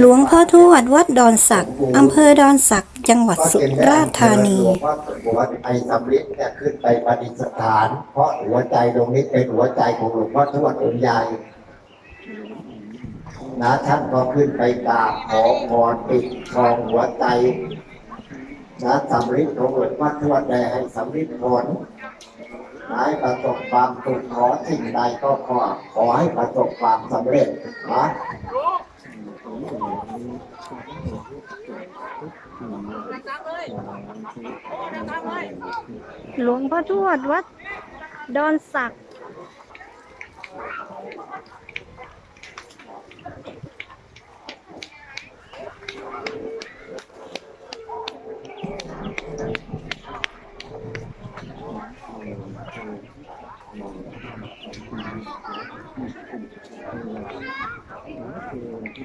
หลวงพ่อทวดวัดดอนสักอำเภอดอนสักจังหวัดสุราษฎร์ธานีหลวงพ่อหัวไอสำริดเนี่ยขึ้นไปประดิษฐาน เพราะหัวใจตรงนี้เป็นหัวใจของหลวงพ่อทวดองค์ใหญ่นะท่านก็ขึ้นไปกราบขอพรปิดทองหัวใจนะสำริดของหลวงพ่อทวดได้ให้สำริดผลให้ประสบความสุขขอสิ่งใดก็ขอขอให้ประสบความสำเร็จนะ หลวงพ่อทวดวัด ดอนสัก Thank you.